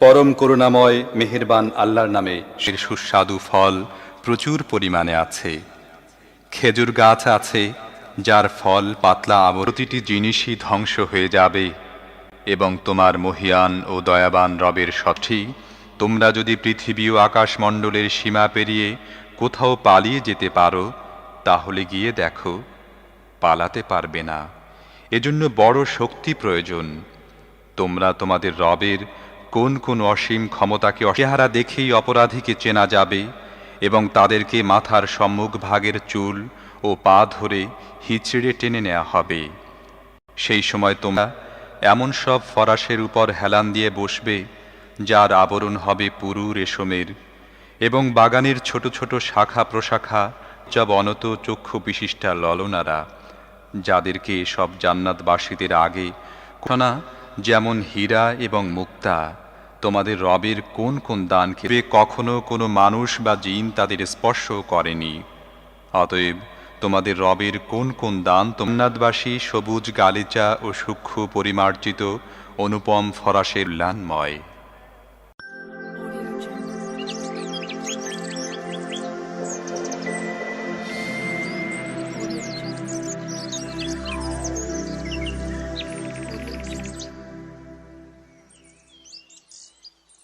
পরম করুণাময় মেহেরবান আল্লাহর নামে সে সুস্বাদু ফল প্রচুর পরিমাণে আছে। খেজুর গাছ আছে, যার ফল পাতলা প্রতিটি জিনিসই ধ্বংস হয়ে যাবে। এবং তোমার মহিয়ান ও দয়াবান রবের সঠি, তোমরা যদি পৃথিবী ও আকাশমণ্ডলের সীমা পেরিয়ে কোথাও পালিয়ে যেতে পারো, তাহলে গিয়ে দেখো, পালাতে পারবে না। এজন্য বড় শক্তি প্রয়োজন। তোমরা তোমাদের রবের কোন কোন অসীম ক্ষমতাকে চেহারা দেখেই অপরাধীকে চেনা যাবে এবং তাদেরকে মাথার সম্মুখ ভাগের চুল ও পা ধরে হিচড়ে টেনে নেওয়া হবে। সেই সময় তোমরা এমন সব ফরাসের উপর হেলান দিয়ে বসবে, যার আবরণ হবে পুরু রেশমের এবং বাগানের ছোট ছোট শাখা প্রশাখা সব অনত চক্ষু বিশিষ্টা ললনারা। যাদেরকে সব জান্নাতবাসীদের আগে কোনা, যেমন হীরা এবং মুক্তা, তোমাদের রবের কোন কোন দান খেয়ে কখনো কোনো মানুষ বা জিন তাদের স্পর্শ করেনি। অতএব তোমাদের রবের কোন কোন দান তোমনাদবাসী সবুজ গালিচা ও সূক্ষ্ম পরিমার্জিত অনুপম ফরাসের লানময়